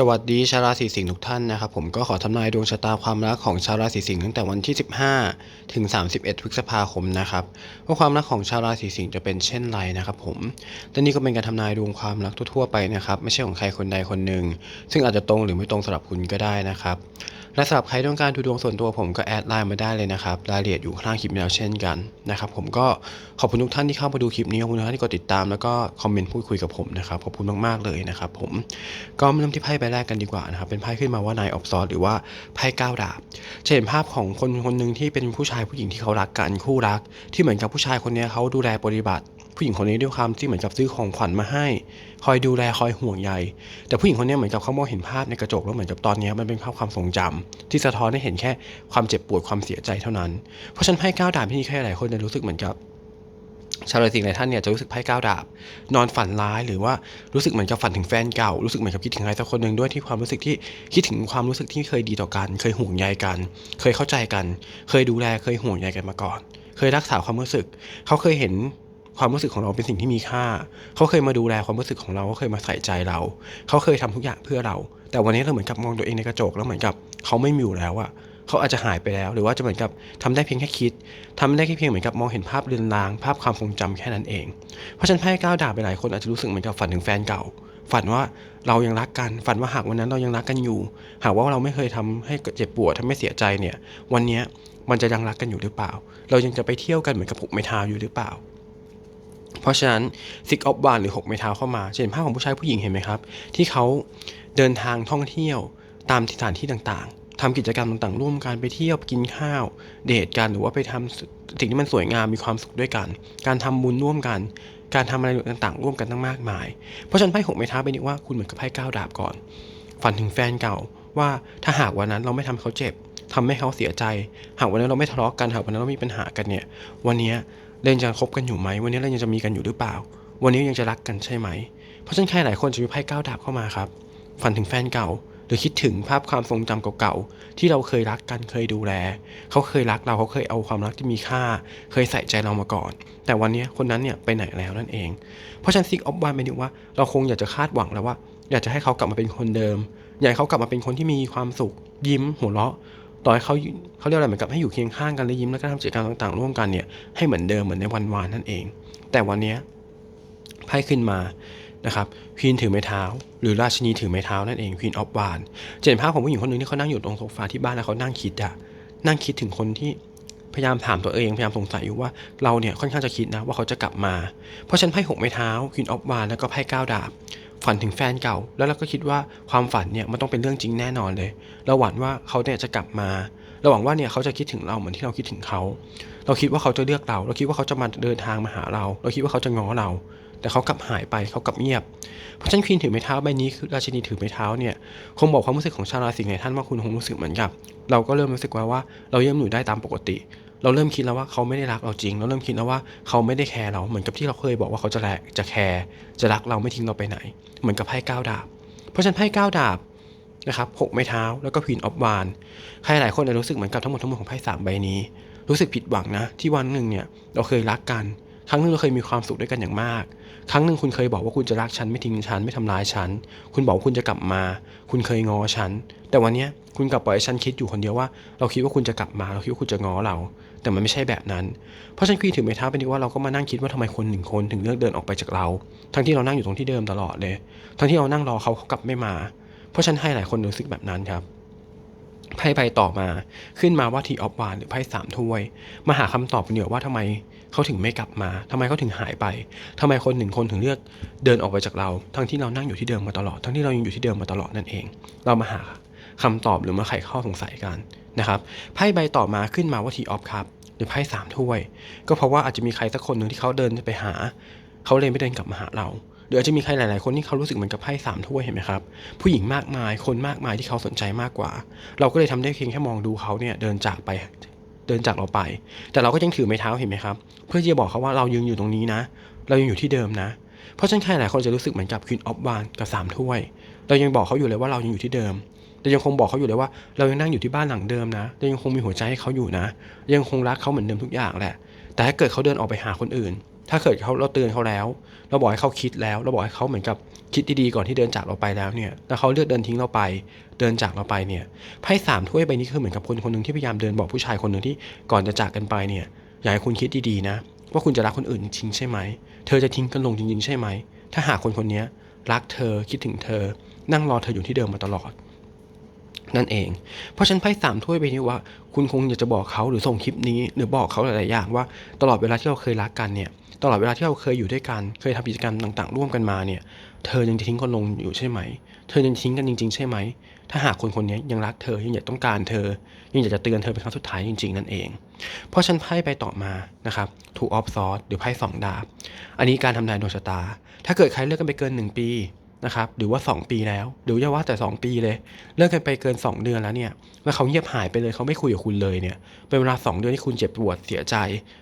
สวัสดีชาวราศีสิงห์ทุกท่านนะครับผมก็ขอทำนายดวงชะตาความรักของชาวราศีสิงห์ตั้งแต่วันที่ 15 ถึง 31 พฤษภาคมนะครับว่าความรักของชาวราศีสิงห์จะเป็นเช่นไรนะครับผมและนี่ก็เป็นการทำนายดวงความรักทั่วๆไปนะครับ ไม่ใช่ของใครคนใดคนหนึ่งซึ่งอาจจะตรงหรือไม่ตรงสำหรับคุณก็ได้นะครับ และสำหรับใครต้องการดูดวงส่วนตัวผมก็แอดไลน์มาได้เลยนะครับรายละเอียดอยู่ข้างล่างคลิปแล้วเช่นกันนะครับผมก็ขอบคุณทุกท่านที่เข้ามาดูคลิปนี้ขอบคุณทุกท่านที่กดติดตามแล้วก็คอมเมนต์พูดคุยกับผมนะครับขอบคุณมากๆเลยนะครับผมก็มาเริ่มที่ไพ่ใบแรกกันดีกว่านะครับเป็นไพ่ขึ้นมาว่านายออฟซอสหรือว่าไพ่ก้าวดาบจะเห็นภาพของคนคนหนึ่งที่เป็นผู้ชายผู้หญิงที่เขารักกันคู่รัก ที่เหมือนกับผู้ชายคนนี้เขาดูแลปฏิบัติ ผู้หญิงคนนี้ด้วยความที่เหมือนกับซื้อของขวัญมาให้ คอยดูแลคอยห่วงใย แต่ผู้หญิงคนนี้เหมือนกับเขามองเห็นภาพในกระจกแล้วเหมือนกับตอนนี้มันเป็นภาพความทรงจำที่สะท้อนให้เห็นแค่ความเจ็บปวดความเสียใจเท่านั้น เพราะฉันไพ่ก้าวดาบที่นี่แค่หลายคนจะรู้สึกเหมือนกับชาวราศีหลายท่านเนี่ยจะรู้สึกไพ่ก้าวดาบ นอนฝันร้ายหรือว่ารู้สึกเหมือนกับฝันถึงแฟนเก่า รู้สึกเหมือนกับคิดถึงใครสักคนหนึ่งด้วยที่ความรู้สึกที่คิดถึงความรู้สึกที่เคยดีต่อกัน เคยห่วงใยกัน เคยเข้าใจกัน เคยดูแลเคยห่วงใยกันมาก่อน เคยรักษาความรู้สึก เขาเคยเห็น ความรู้สึกของเราเป็นสิ่งที่มีค่า เขาเคยมาดูแลความรู้สึกของเราเขาเคยมาใส่ใจเรา เขาเคยทำทุกอย่างเพื่อเรา แต่วันนี้เราเหมือนกับมองตัวเองในกระจกแล้วเหมือนกับเขาไม่มีอยู่แล้วอะเขาอาจจะหายไปแล้ว หรือว่าจะเหมือนกับทำได้เพียงแค่คิดทำได้แค่เพียงเหมือนกับมองเห็นภาพเรือนราง ภาพความทรงจำแค่นั้นเอง เพราะฉะนันไพ่ก้าวดาบไปหลายคนอาจจะรู้สึกเหมือนกับฝันถึงแฟนเก่า ฝันว่าเรายังรักกัน ฝันว่าหากวันนั้นเรายังรักกันอยู่ หากว่าเราไม่เคยทำให้เจ็บปวดทำให้เสียใจเนี่ย วันนี้มันจะยังรักกันอยู่หรือเปล่า เรายังจะไปเที่ยวกันเหมือนกับผูกไม้เท้าอยู่หรือเปล่า เพราะฉะนั้นซิกออฟบานหรือหกไม้เท้าเข้ามาจะเห็นภาพของผู้ชายผู้หญิงเห็นไหมครับ ที่เขาเดินทางท่องเที่ยวตามสถานที่ต่างๆทำกิจกรรมต่างๆ ร่วมกันไปเที่ยวกินข้าว เดทกันหรือว่าไปทำสิ่งที่มันสวยงามมีความสุขด้วยกัน การทำบุญร่วมกัน การทำอะไรต่างๆ ร่วมกันตั้งมากมาย เพราะฉะนั้นไพ่หกไม้เท้าไปนี่ว่าคุณเหมือนกับไพ่ก้าวดาบก่อน ฝันถึงแฟนเก่าว่าถ้าหากวันนั้นเราไม่ทำให้เขาเจ็บทำให้เขาเสียใจ หากวันนั้นเราไม่ทะเลาะกัน หากวันนั้นเรามีปัญหากันเนี่ย วันนี้ เรายังจะคบกันอยู่ไหมวันนี้เรายังจะมีกันอยู่หรือเปล่า วันนี้ยังจะรักกันใช่ไหม เพราะฉะนั้นใครหลายคนจะมีไพ่ก้าวดาบเข้ามาครับ ฝันถึงแฟนเก่า หรือคิดถึงภาพความทรงจำเก่าๆที่เราเคยรักกันเคยดูแล เขาเคยรักเราเขาเคยเอาความรักที่มีค่า เคยใส่ใจเรามาก่อน แต่วันนี้คนนั้นเนี่ยไปไหนแล้วนั่นเอง เพราะฉะนั้นซิกออฟวานเป็นว่าเราคงอยากจะคาดหวังแล้วว่า อยากจะให้เขากลับมาเป็นคนเดิม อยากให้เขากลับมาเป็นคนที่มีความสุข ยิ้มหัวเราะ ต่อให้เขาเขาเรียกอะไรเหมือนกับให้อยู่เคียงข้างกันและยิ้มแล้วก็ทำกิจกรรมต่างๆ ร่วมกันเนี่ยให้เหมือนเดิมเหมือนในวันวานนั่นเอง แต่วันนี้ไพ่ขึ้นมานะครับควีนถือไม้เท้า หรือราชินีถือไม้เท้านั่นเองควีนออฟวานจะเห็นภาพของผู้หญิงคนหนึ่งที่เขานั่งอยู่ตรงโซฟาที่บ้านแล้วเขานั่งคิดอะนั่งคิดถึงคนที่พยายามถามตัวเองพยายามสงสัยอยู่ว่าเราเนี่ยค่อนข้างจะคิดนะว่าเขาจะกลับมา เพราะฉันไพ่หกไม้เท้าควีนออฟวานแล้วก็ไพ่เก้าดาบ ฝันถึงแฟนเก่า แล้วเราก็คิดว่าความฝันเนี่ยมันต้องเป็นเรื่องจริงแน่นอนเลย เราหวังว่าเขาเนี่ยจะกลับมาเราหวังว่าเนี่ยเขาจะคิดถึงเราเหมือนที่เราคิดถึงเขา เราคิดว่าเขาจะเลือกเรา เราคิดว่าเขาจะมาเดินทางมาหาเรา เราคิดว่าเขาจะง้อเรา แต่เขากลับหายไปเขากลับเงียบ เพราะฉะนันควีนถือไม้เท้าใบนี้คือราชินีถือไม้เท้าเนี่ยคงบอกความรู้สึกของชาวราศีในท่านว่าคุณคงรู้สึกเหมือนกับ เราก็เริ่มรู้สึกว่าว่าเรายังอยู่ได้ตามปกติ เราเริ่มคิดแล้วว่าเขาไม่ได้รักเราจริง เราเริ่มคิดแล้วว่าเขาไม่ได้แคร์เราเหมือนกับที่เราเคยบอกว่าเขาจะแลจะแคร์จะรักเราไม่ทิ้งเราไปไหน เหมือนกับไพ่ก้าวดาบ เพราะฉะนั้นไพ่ก้าวดาบนะครับหกไม้เท้าแล้วก็ควีนออฟวานใครหลายคนจะรู้สึกเหมือนกับทั้งหมดทั้งหมดของไพ่สามใบนี้ รู้สึกผิดหวังนะ ที่วันหนึ่งเนี่ยเราเคยรักกัน ครั้งหนึ่งเราเคยมีความสุขด้วยกันอย่างมาก ครั้งหนึ่งคุณเคยบอกว่าคุณจะรักฉันไม่ทิ้งฉันไม่ทำร้ายฉัน คุณบอกว่าคุณจะกลับมา คุณเคยง้อฉัน แต่วันนี้คุณกลับปล่อยฉันคิดอยู่คนเดียวว่า เราคิดว่าคุณจะกลับมา เราคิดว่าคุณจะงอเรา แต่มันไม่ใช่แบบนั้น เพราะฉันคุยถือไม้เท้าเป็นที่ว่าเราก็มานั่งคิดว่าทำไมคนหนึ่งคนถึงเลือกเดินออกไปจากเรา ทั้งที่เรานั่งอยู่ตรงที่เดิมตลอดเลย ทั้งที่เรานั่งรอเขาเขากลับไม่มา เพราะฉันให้หลายคนรู้สึกแบบนั้นครับไพ่ใบต่อมาขึ้นมาว่าทีออฟวานหรือไพ่สามถ้วย มาหาคำตอบกันเดียวว่าทำไมเขาถึงไม่กลับมาทำไมเขาถึงหายไปทำไมคนหนึ่งคนถึงเลือกเดินออกไปจากเรา ทั้งที่เรานั่งอยู่ที่เดิมมาตลอด ทั้งที่เรายังอยู่ที่เดิมมาตลอดนั่นเอง เรามาหาคำตอบหรือมาไขข้อสงสัยกันนะครับไพ่ใบต่อมาขึ้นมาว่าทีออฟครับ หรือไพ่สามถ้วย ก็เพราะว่าอาจจะมีใครสักคนหนึ่งที่เขาเดินไปหา เขาเลยไม่เดินกลับมาหาเราหรืออาจจะมีใครหลาย ๆ คนที่เขารู้สึกเหมือนกับไพ่สามถ้วยเห็นไหมครับ ผู้หญิงมากมายคนมากมายที่เขาสนใจมากกว่า เราก็เลยทำได้เพียงแค่มองดูเขาเนี่ยเดินจากไปเดินจากเราไป แต่เราก็ยังถือไม้เท้าเห็นไหมครับ เพื่อที่จะบอกเขาว่าเรายังอยู่ตรงนี้นะ เรายังอยู่ที่เดิมนะ เพราะฉะนั้นใครหลายคนจะรู้สึกเหมือนกับควีนออฟวานกับสามถ้วย เรายังบอกเขาอยู่เลยว่าเรายังอยู่ที่เดิม เรายังคงบอกเขาอยู่เลยว่า เรายังนั่งอยู่ที่บ้านหลังเดิมนะเรายังคงมีหัวใจให้เขาอยู่นะ ยังคงรักเขาเหมือนเดิมทุกอย่างแหละ แต่ถ้าเกิดเขาเดินออกไปหาคนอื่น ถ้าเกิดเขาเราเตือนเขาแล้ว เราบอกให้เขาคิดแล้ว เราบอกให้เขาเหมือนกับคิดดีๆก่อนที่เดินจากเราไปแล้วเนี่ยแล้วเขาเลือกเดินทิ้งเราไป เดินจากเราไปเนี่ยไพ่สามถ้วยใบนี้คือเหมือนกับคนคนหนึ่งที่พยายามเดินบอกผู้ชายคนหนึ่งที่ก่อนจะจากกันไปเนี่ยอยากให้คุณคิดดีๆนะ ว่าคุณจะรักคนอื่นจริงใช่ไหม เธอจะทิ้งกันลงจริงๆใช่ไหม ถ้าหากคนคนนี้รักเธอคิดถึงเธอ นั่งรอเธออยู่ที่เดิมมาตลอด นั่นเอง เพราะฉันไพ่สามถ้วยใบนี้ว่า คุณคงอยากจะบอกเขาหรือส่งคลิปนี้ หรือบอกเขาหลายๆอย่างว่า ตลอดเวลาที่เราเคยรักกันเนี่ย ตลอดเวลาที่เราเคยอยู่ด้วยกัน เคยทำกิจกรรมต่าง ๆ ร่วมกันมาเนี่ย เธอยังจะทิ้งคนลงอยู่ใช่ไหม เธอยังทิ้งกันจริง ๆ ใช่ไหม ถ้าหากคนคนนี้ยังรักเธอ ยังอยากต้องการเธอ ยังอยากจะเตือนเธอเป็นครั้งสุดท้ายจริง ๆ นั่นเอง เพราะฉันไพ่ไปต่อมา นะครับ ถูกออฟซอสหรือไพ่สองดาบ อันนี้การทำนายดวงชะตา ถ้าเกิดใครเลิกกันไปเกิน 1 ปี นะครับหรือว่า 2 ปีแล้วหรืออย่าว่าแต่ 2 ปีเลยเลิกกันไปเกิน 2 เดือนแล้วเนี่ยแล้วเขาเงียบหายไปเลยเขาไม่คุยกับคุณเลยเนี่ยเป็นเวลา 2 เดือนที่คุณเจ็บปวดเสียใจ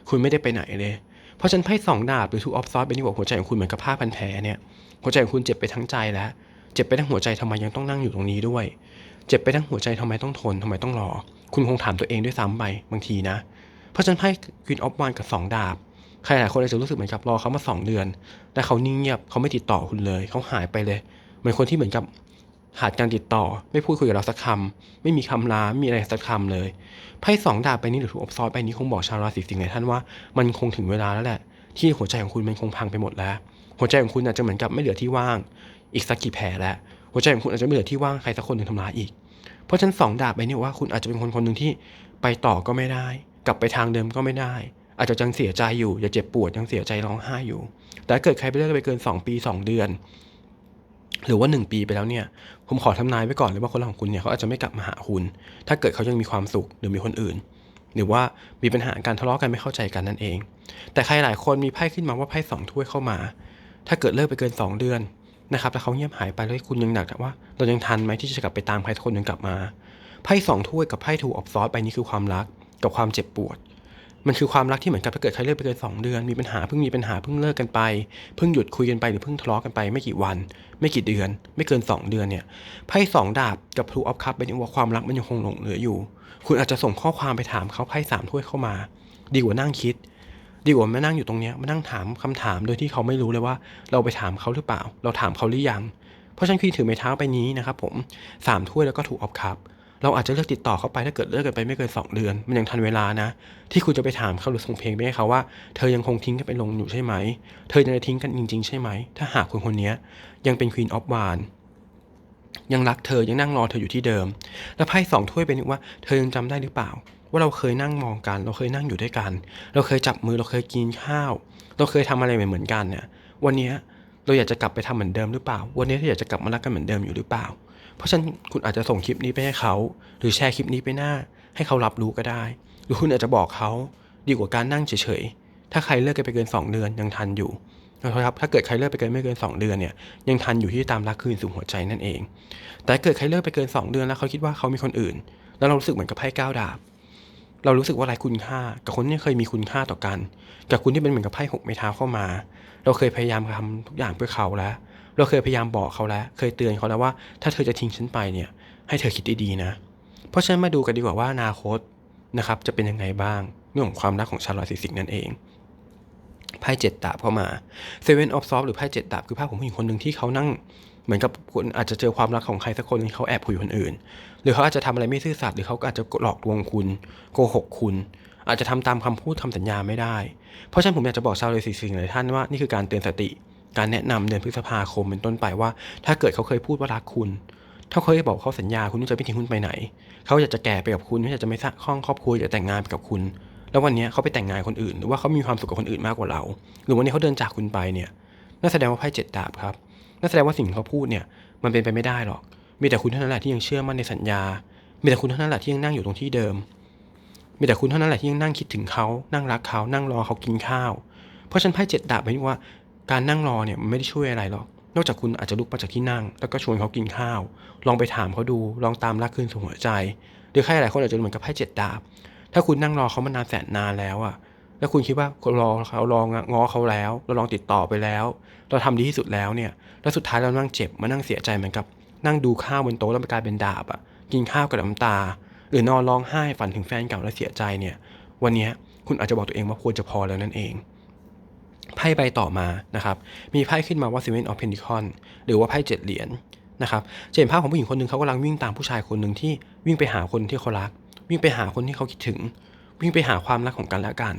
คุณไม่ได้ไปไหนเลย เพราะฉันไพ่สองดาบหรือทูออฟซอสเป็นที่บอกหัวใจของคุณเหมือนกับผ้าพันแผลเนี่ยหัวใจของคุณเจ็บไปทั้งใจแล้ว เจ็บไปทั้งหัวใจทำไมยังต้องนั่งอยู่ตรงนี้ด้วย เจ็บไปทั้งหัวใจทำไมต้องทนทำไมต้องรอ คุณคงถามตัวเองด้วยซ้ำไปบางทีนะ เพราะฉันไพ่ควีนออฟวานกับสองดาบ ใครหลายคนอาจจะรู้สึกเหมือนกับรอเขามาสองเดือน แต่เขานิ่งเงียบเขาไม่ติดต่อคุณเลย เขาหายไปเลย เหมือนคนที่เหมือนกับขาดการติดต่อ ไม่พูดคุยกับเราสักคำไม่มีคำลาไม่มีอะไรสักคำเลยไพ่สองดาบใบนี้หรือถูกอบซอยใบนี้คงบอกชาวราศีสิงห์หลายท่านว่ามันคงถึงเวลาแล้วแหละ ที่หัวใจของคุณมันคงพังไปหมดแล้ว หัวใจของคุณอาจจะเหมือนกับไม่เหลือที่ว่าง อีกสักกี่แผลแล้วหัวใจของคุณอาจจะไม่เหลือที่ว่างใครสักคนหนึ่งทำร้ายอีก เพราะฉะนั้นสองดาบใบนี้ว่าคุณอาจจะเป็นคนคนหนึ่งที่ไปต่อก็ไม่ได้ กลับไปทางเดิมก็ไม่ได้ อาจจะยังเสียใจอยู่ย่าเจ็บปวดยังเสียใจร้องไห้อยู่ แต่เกิดใครไปเลิกไปเกิน 2 ปี 2 เดือน หรือว่า 1 ปีไปแล้วเนี่ย ผมขอทำนายไว้ก่อนเลยว่าคนรักของคุณเนี่ยเขาอาจจะไม่กลับมาหาคุณ ถ้าเกิดเขายังมีความสุขหรือมีคนอื่น หรือว่ามีปัญหาการทะเลาะกันไม่เข้าใจกันนั่นเอง แต่ใครหลายคนมีไพ่ขึ้นมาว่าไพ่สองถ้วยเข้ามา ถ้าเกิดเลิกไปเกิน 2 เดือนนะครับแล้วเขาเงียบหายไปแล้วคุณยังหนักว่าเรายังทันไหมที่จะกลับไปตามใครคนหนึ่งกลับมาไพ่สองถ้วยกับไพ่ทูออฟซอสใบนี้คือความรักกับความเจ็บปวด มันคือความรักที่เหมือนกับถ้าเกิดใครเลิกไปเกินสองเดือนมีปัญหาเพิ่งมีปัญหาเพิ่งเลิกกันไปเพิ่งหยุดคุยกันไปหรือเพิ่งทะเลาะกันไปไม่กี่วัน ไม่กี่เดือน ไม่เกิน 2 เดือนเนี่ยไพ่สองดาบกับทูออฟคัพเป็นว่าความรักมันยังคงหลงเหลืออยู่ คุณอาจจะส่งข้อความไปถามเขาไพ่สามถ้วยเข้ามา ดีกว่านั่งคิด ดีกว่ามานั่งอยู่ตรงเนี้ยมานั่งถามคำถามโดยที่เขาไม่รู้เลยว่า เราไปถามเขาหรือเปล่า เราถามเขาหรือยัง เพราะฉะนันคือถือไม้เท้าไปนี้นะครับผมสามถ้วยแล้วก็ถูกออฟคัพ เราอาจจะเลือกติดต่อเขาไปถ้าเกิดเลิกกันไปไม่เกิน2เดือน มันยังทันเวลานะ ที่คุณจะไปถามเขาหรือส่งเพลงไปให้เขาว่าเธอยังคงทิ้งกันไปลงอยู่ใช่ไหม เธอยังจะทิ้งกันจริง ๆ ใช่ไหม ถ้าหากคนคนนี้ยังเป็นควีนออฟวานยังรักเธอยังนั่งรอเธออยู่ที่เดิม แล้วไพ่สองถ้วยเป็นว่าเธอยังจำได้หรือเปล่า ว่าเราเคยนั่งมองกัน เราเคยนั่งอยู่ด้วยกัน เราเคยจับมือเราเคยกินข้าว เราเคยทำอะไรเหมือนกันเนี่ยวันนี้เราอยากจะกลับไปทำเหมือนเดิมหรือเปล่า วันนี้เราอยากจะกลับมารักกันเหมือนเดิมอยู่หรือเปล่า เพราะฉะนั้นคุณอาจจะส่งคลิปนี้ไปให้เขา หรือแชร์คลิปนี้ไปหน้า ให้เขารับรู้ก็ได้ หรือคุณอาจจะบอกเขาดีกว่าการนั่งเฉยๆ ถ้าใครเลิกกันไปเกิน 2 เดือนยังทันอยู่นะครับถ้าเกิดใครเลิกไปเกินไม่เกิน 2 เดือนเนี่ยยังทันอยู่ที่ตามรักคืนสู่หัวใจนั่นเอง แต่เกิดใครเลิกไปเกิน 2 เดือนแล้วเขาคิดว่าเขามีคนอื่น แล้วเรารู้สึกเหมือนกับไพ่ก้าวดาบ เรารู้สึกว่าไรคุณค่า กับคนที่เคยมีคุณค่าต่อกัน กับคุณที่เป็นเหมือนกับไพ่หกไม้เท้าเข้ามา เราเคยพยายามทำทุกอย่างเพื่อเขาแล้ว เราเคยพยายามบอกเขาแล้ว เคยเตือนเขาแล้วว่า ถ้าเธอจะทิ้งฉันไปเนี่ย ให้เธอคิดดีๆนะ เพราะฉะนั้นมาดูกันดีกว่าว่าอนาคตนะครับจะเป็นยังไงบ้างเรื่องของความรักของชาวราศีสิงนั่นเองไพ่เจ็ดดาบเข้ามา Seven of Swords หรือไพ่เจ็ดดาบคือภาพของผู้หญิงคนหนึ่งที่เขานั่ง เหมือนกับคุณอาจจะเจอความรักของใครสักคนที่เขาแอบคุยกับคนอื่น หรือเขาอาจจะทำอะไรไม่ซื่อสัตย์หรือเขาอาจจะหลอกลวงคุณโกหกคุณ อาจจะทำตามคำพูดทำสัญญาไม่ได้ เพราะฉะนั้นผมอยากจะบอกชาวราศีสิงหลายท่านว่านี่คือการเตือนสติ การแนะนำเดือนพฤษภาคมเป็นต้นไปว่า ถ้าเกิดเขาเคยพูดว่ารักคุณ ถ้าเคยบอกเขาสัญญาคุณว่าจะไม่ทิ้งคุณไปไหน เขาอยากจะแก่ไปกับคุณไม่อยากจะไม่สร้างครอบครอบครัวอยากแต่งงานไปกับคุณ แล้ววันนี้เขาไปแต่งงานคนอื่น หรือว่าเขามีความสุขกับคนอื่นมากกว่าเรา หรือวันนี้เขาเดินจากคุณไปเนี่ยนั่นแสดงว่าไพ่เจ็ดดาบครับนั่นแสดงว่าสิ่งที่เขาพูดเนี่ยมันเป็นไปไม่ได้หรอก มีแต่คุณเท่านั้นแหละที่ยังเชื่อมั่นในสัญญา มีแต่คุณเท่านั้นแหละที่ยังนั่งอยู่ตรงที่เดิม มีแต่คุณเท่านั้นแหละที่ยังนั่งคิดถึงเขา นั่งรักเขา นั่งรอเขากินข้าว เพราะฉันไพ่เจ็ดดาบหมายถึงว่า การนั่งรอเนี่ยมันไม่ได้ช่วยอะไรหรอก นอกจากคุณอาจจะลุกมาจากที่นั่ง แล้วก็ชวนเขากินข้าว ลองไปถามเขาดู ลองตามรักคืนสู่หัวใจ หรือใครหลายคนอาจจะเหมือนกับไพ่เจ็ดดาบ ถ้าคุณนั่งรอเขามานานแสนนานแล้วอะแล้วคุณคิดว่ารอเขารองง้อเขาแล้ว เราลองติดต่อไปแล้ว เราทำดีที่สุดแล้วเนี่ย แล้วสุดท้ายเรานั่งเจ็บมานั่งเสียใจเหมือนกับ นั่งดูข้าวบนโต๊ะแล้วมันกลายเป็นดาบอะกินข้าวกับน้ำตา หรือนอนร้องไห้ฝันถึงแฟนเก่าแล้วเสียใจเนี่ย วันนี้คุณอาจจะบอกตัวเองว่าควรจะพอแล้วนั่นเอง ไพ่ใบต่อมานะครับ มีไพ่ขึ้นมาว่า Seven of Pentacles หรือว่าไพ่เจ็ดเหรียญนะครับจะเห็นภาพของผู้หญิงคนหนึ่งเขากำลังวิ่งตามผู้ชายคนหนึ่งที่วิ่งไปหาคนที่เขารัก วิ่งไปหาคนที่เขาคิดถึง วิ่งไปหาความรักของกันและกัน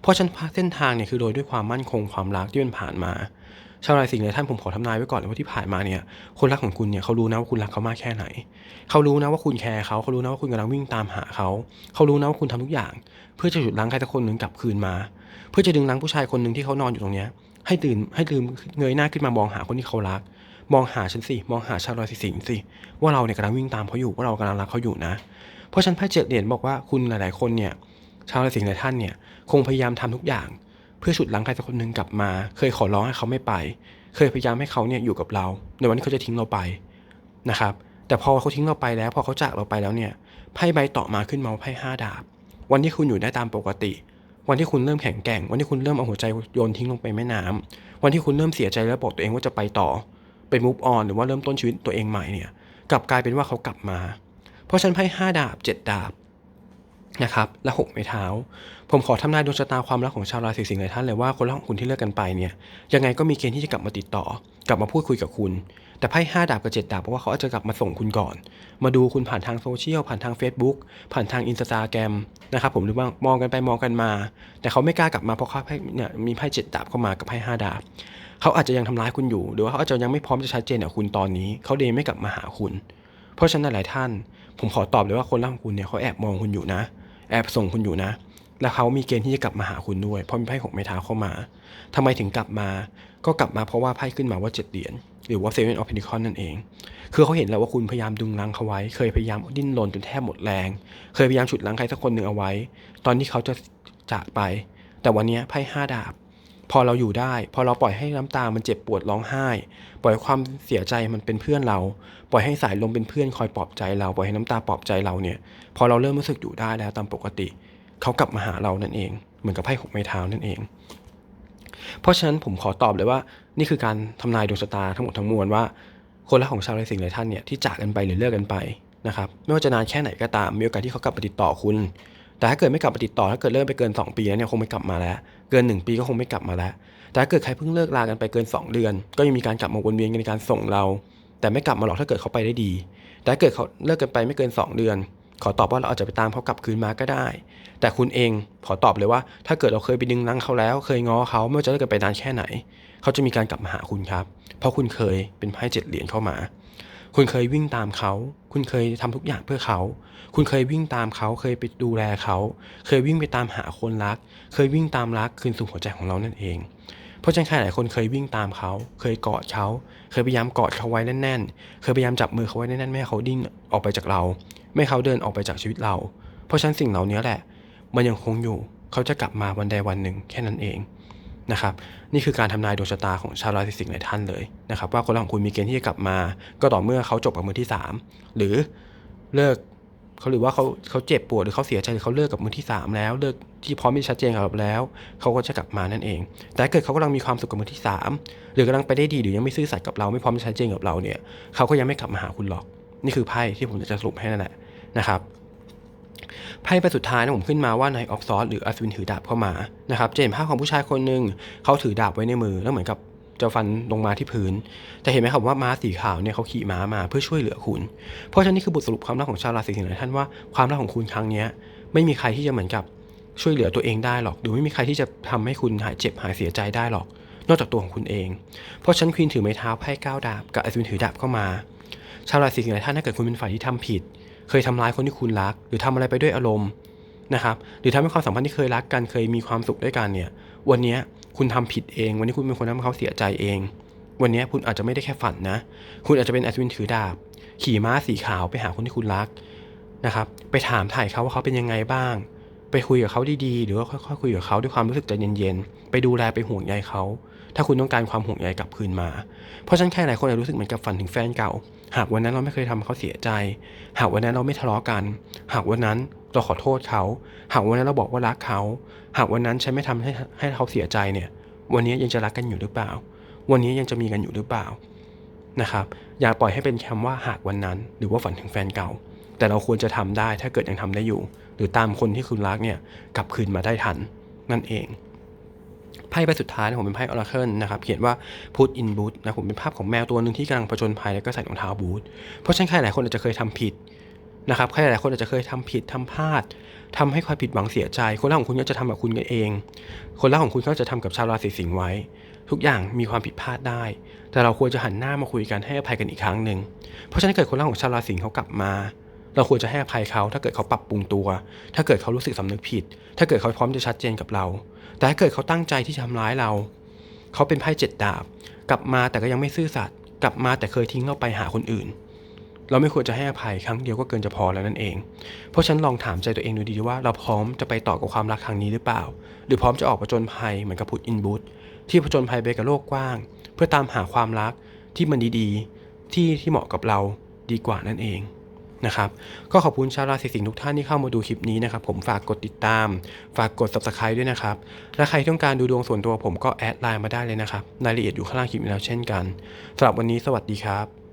เพราะฉันันเส้นทางเนี่ยคือโดยด้วยความมั่นคงความรักที่มันผ่านมา ชาวราศีสิงห์ในท่านผมขอทำนายไว้ก่อนเลยว่าที่ผ่านมาเนี่ย คนรักของคุณเนี่ยเขารู้นะว่าคุณรักเขามากแค่ไหน เขารู้นะว่าคุณแคร์เขาเขารู้นะว่าคุณกำลังวิ่งตามหาเขา เขารู้นะว่าคุณทำทุกอย่าง เพื่อจะหยุดล้างใครสักคนหนึ่งกลับคืนมา เพื่อจะดึงล้างผู้ชายคนหนึ่งที่เขานอนอยู่ตรงเนี้ยให้ตื่นให้ตื่นเงยหน้าขึ้นมามองหาคนที่เขารัก มองหาฉันสิมองหาชาวราศีสิงห์สิว่าเราเนี่ยกำลังวิ่งตามเขาอยู่ว่าเรากำลังรักเขาอยู่นะ เพราะฉันไพ่เจ็ดเหรียญบอกว่าคุณหลาย ๆ คนเนี่ยชาวราศีสิงห์หลายท่านเนี่ยคงพยายามทำทุกอย่าง เพื่อฉุดล้างใครสักคนหนึ่งกลับมา เคยขอร้องให้เขาไม่ไป เคยพยายามให้เขาเนี่ยอยู่กับเราในวันที่เขาจะทิ้งเราไปนะครับ แต่พอเขาทิ้งเราไปแล้ว พอเขาจากเราไปแล้วเนี่ยไพ่ใบต่อมาขึ้นมาไพ่ห้าดาบ วันที่คุณอยู่ได้ตามปกติ วันที่คุณเริ่มแข็งแกร่ง วันที่คุณเริ่มเอาหัวใจโยนทิ้งลงไปแม่น้ำวันที่คุณเริ่มเสียใจแล้วบอกตัวเองว่าจะไปต่อเป็น move on หรือว่าเริ่มต้นชีวิตตัวเองใหม่เนี่ยกลับกลายเป็นว่าเขากลับมา เพราะฉันไพ่ห้าดาบเจ็ดดาบ นะครับและหกไม้เท้า ผมขอทำนายดวงชะตาความรักของชาวราศีสิงห์หลายท่านเลยว่าคนรักของคุณที่เลิกกันไปเนี่ยยังไงก็มีเกณฑ์ที่จะกลับมาติดต่อ กลับมาพูดคุยกับคุณ แต่ไพ่ห้าดาบกับเจ็ดดาบเพราะว่าเขาอาจจะกลับมาส่งคุณก่อน มาดูคุณผ่านทางโซเชียลผ่านทาง Facebook ผ่านทางอินสตาแกรมนะครับผมหรือว่ามองกันไปมองกันมา แต่เขาไม่กล้ากลับมาเพราะเขาไพ่เนี่ยมีไพ่เจ็ดดาบเข้ามากับไพ่ห้าดาบเขาอาจจะยังทำร้ายคุณอยู่ หรือว่าเขาอาจจะยังไม่พร้อมจะชัดเจนกับคุณตอนนี้เขาเลยไม่กลับมาหาคุณ เพราะฉะนั้นหลายท่าน ผมขอตอบเลยว่าคนรักของคุณเนี่ยเขาแอบมองคุณอยู่นะ แอบส่งคุณอยู่นะ แล้วเขามีเกณฑ์ที่จะกลับมาหาคุณด้วย เพราะมีไพ่ของไม้เท้าเข้ามาทำไมถึงกลับมา ก็กลับมาเพราะว่าไพ่ขึ้นมาว่าเจ็ดเหรียญหรือว่าเซเว่นออฟเพน c คอนนั่นเอง คือเขาเห็นแล้วว่าคุณพยายามดึงรั้งเขาไว้ เคยพยายามดิ้นรนจนแทบหมดแรง เคยพยายามฉุดรั้งใครสักคนหนึ่งเอาไว้ ตอนที่เขาจะจากไป แต่วันนี้ไพ่ห้าดาบ พอเราอยู่ได้ พอเราปล่อยให้น้ำตามันเจ็บปวดร้องไห้ ปล่อยความเสียใจมันเป็นเพื่อนเรา ปล่อยให้สายลมเป็นเพื่อนคอยปลอบใจเรา ปล่อยให้น้ำตาปลอบใจเราเนี่ย พอเราเริ่มรู้สึกอยู่ได้แล้วตามปกติ เขากลับมาหาเรานั่นเอง เหมือนกับไพ่หกไม้เท้านั่นเอง เพราะฉะนั้นผมขอตอบเลยว่า นี่คือการทำนายดวงชะตาทั้งหมดทั้งมวลว่า คนรักของชาวราศีสิงห์หลายท่านเนี่ยที่จากกันไปหรือเลิกกันไปนะครับ ไม่ว่าจะนานแค่ไหนก็ตาม มีโอกาสที่เขากลับมาติดต่อคุณ แต่ถ้าเกิดไม่กลับมาติดต่อถ้าเกิดเลิกไปเกิน 2 ปีแล้วเนี่ยคงไม่กลับมาแล้ว เกิน 1 ปีก็คงไม่กลับมาแล้ว แต่ถ้าเกิดใครเพิ่งเลิกลากันไปเกิน 2 เดือน ก็ยังมีการกลับมาวนเวียนกันในการส่งเรา แต่ไม่กลับมาหรอกถ้าเกิดเขาไปได้ดี แต่ถ้าเกิดเขาเลิกกันไปไม่เกิน 2 เดือน ขอตอบว่าเราอาจจะไปตามเขากลับคืนมาก็ได้ แต่คุณเองขอตอบเลยว่า ถ้าเกิดเราเคยไปดึงรั้งเขาแล้ว เคยง้อเขาไม่ว่าจะเลิกกันไปนานแค่ไหน เขาจะมีการกลับมาหาคุณครับ เพราะคุณเคยเป็นไพ่เจ็ดเหรียญเข้ามา คุณเคยวิ่งตามเขา คุณเคยทำทุกอย่างเพื่อเขา คุณเคยวิ่งตามเขา เคยไปดูแลเขา เคยวิ่งไปตามหาคนรัก เคยวิ่งตามรักคืนสู่หัวใจของเรานั่นเอง เพราะฉะนั้นใครหลายคนเคยวิ่งตามเขา เคยกอดเขา เคยพยายามกอดเขาไว้แน่นๆ เคยพยายามจับมือเขาไว้แน่นๆ ไม่ให้เขาดิ้นออกไปจากเรา ไม่ให้เขาเดินออกไปจากชีวิตเรา เพราะฉะนั้นสิ่งเหล่านี้แหละ มันยังคงอยู่ เขาจะกลับมาวันใดวันหนึ่งแค่นั้นเอง นะครับนี่คือการทำนายดวงชะตาของชาวราศีสิงห์หลายท่านเลยนะครับว่าคนรักของคุณมีเกณฑ์ที่จะกลับมา ก็ต่อเมื่อเขาจบกับมือที่ 3 หรือเลิกเขาหรือว่าเขาเขาเจ็บปวดหรือเขาเสียใจหรือเขาเลิกกับมือที่ 3 แล้ว เลิกที่พร้อมที่ชัดเจนกับเราแล้วเขาก็จะกลับมานั่นเอง แต่ถ้าเกิดเขากำลังมีความสุขกับมือที่ 3 หรือกำลังไปได้ดีหรือยังไม่ซื่อสัตย์กับเราไม่พร้อมที่ชัดเจนกับเราเนี่ยเขาก็ยังไม่กลับมาหาคุณหรอก นี่คือไพ่ที่ผมจะสรุปให้นั่นแหละนะครับ ไพ่ใบสุดท้ายนะผมขึ้นมาว่านายออฟซอสหรืออัศวินถือดาบเข้ามานะครับจะเห็นภาพของผู้ชายคนหนึ่งเขาถือดาบไว้ในมือแล้วเหมือนกับจะฟันลงมาที่พื้น แต่เห็นไหมครับว่าม้าสีขาวเนี่ยเขาขี่ม้ามาเพื่อช่วยเหลือคุณ เพราะฉะนั้นนี่คือบทสรุปความรักของชาวราศีสิงห์หลายท่านว่าความรักของคุณครั้งนี้ไม่มีใครที่จะเหมือนกับช่วยเหลือตัวเองได้หรอกหรือไม่มีใครที่จะทำให้คุณหายเจ็บหายเสียใจได้หรอก นอกจากตัวของคุณเอง เพราะฉันควีนถือไม้เท้าไพ่ก้าวดาบกับอัศวินถือดาบเข้ามา ชาวราศีสิงห์หลายท่านถ้าเกิดคุณเป็นฝ่ายที่ทำผิด เคยทำร้ายคนที่คุณรัก หรือทำอะไรไปด้วยอารมณ์นะครับหรือทำให้ความสัมพันธ์ที่เคยรักกันเคยมีความสุขด้วยกันเนี่ย วันนี้คุณทำผิดเอง วันนี้คุณเป็นคนทำให้เขาเสียใจเอง วันนี้คุณอาจจะไม่ได้แค่ฝันนะ คุณอาจจะเป็นอัศวินถือดาบ ขี่ม้าสีขาวไปหาคนที่คุณรักนะครับไปถามถ่ายเขาว่าเขาเป็นยังไงบ้าง ไปคุยกับเขาดีๆ หรือว่าค่อยๆคุยกับเขาด้วยความรู้สึกใจเย็นๆไปดูแลไปห่วงใยเขาถ้าคุณต้องการความห่วงใยกลับคืนมา เพราะฉะนั้นแค่หลายคนอาจรู้สึกเหมือนกับฝันถึงแฟนเก่า หากวันนั้นเราไม่เคยทำให้เขาเสียใจ หากวันนั้นเราไม่ทะเลาะกัน หากวันนั้นเราขอโทษเขา หากวันนั้นเราบอกว่ารักเขา หากวันนั้นฉันไม่ทำให้ให้เขาเสียใจเนี่ย วันนี้ยังจะรักกันอยู่หรือเปล่า วันนี้ยังจะมีกันอยู่หรือเปล่านะครับ อย่าปล่อยให้เป็นคำว่าหากวันนั้นหรือว่าฝันถึงแฟนเก่า แต่เราควรจะทำได้ถ้าเกิดยังทำได้อยู่ หรือตามคนที่คุณรักเนี่ยกลับคืนมาได้ทันนั่นเอง ไพ่ใบสุดท้ายผมเป็นไพ่ออราเคิลนะครับเขียนว่า put in boot นะผมเป็นภาพของแมวตัวหนึ่งที่กำลังผจญภัยแล้วก็ใส่รองเท้าบูทเพราะฉะนั้นใครหลายคนอาจจะเคยทำผิดนะครับใครหลายคนอาจจะเคยทำผิดทำพลาดทำให้ความผิดหวังเสียใจ คนรักของคุณก็จะทำกับคุณกันเอง คนรักของคุณก็จะทำกับชาวราศีสิงห์ไว้ ทุกอย่างมีความผิดพลาดได้ แต่เราควรจะหันหน้ามาคุยกันให้อภัยกันอีกครั้งหนึ่งเพราะฉะนั้นเกิดคนรักของชาวราศีสิงห์เขากลับมาเราควรจะให้อภัยเขาถ้าเกิดเขาปรับปรุงตัว ถ้าเกิดเขารู้สึกสำนึกผิด ถ้าเกิดเขาพร้อมจะชัดเจนกับเรา แต่ถ้าเกิดเขาตั้งใจที่จะทำร้ายเรา เขาเป็นไพ่เจ็ดดาบ กลับมาแต่ก็ยังไม่ซื่อสัตย์กลับมาแต่เคยทิ้งเราไปหาคนอื่น เราไม่ควรจะให้อภัยครั้งเดียวก็เกินจะพอแล้วนั่นเอง เพราะฉันลองถามใจตัวเองดูดีว่าเราพร้อมจะไปต่อกับความรักครั้งนี้หรือเปล่า หรือพร้อมจะออกผจญภัยเหมือนกับพุทอินบูธที่ผจญภัยไปกับโลกกว้าง เพื่อตามหาความรักที่มันดีๆ ที่ที่เหมาะกับเราดีกว่านั่นเอง นะครับ ก็ขอบคุณชาวราศีสิงห์ทุกท่านที่เข้ามาดูคลิปนี้นะครับ ผมฝากกดติดตาม ฝากกด subscribe ด้วยนะครับ และใครต้องการดูดวงส่วนตัวผมก็แอดไลน์มาได้เลยนะครับ รายละเอียดอยู่ข้างล่างคลิปนี้แล้วเช่นกันสำหรับวันนี้สวัสดีครับ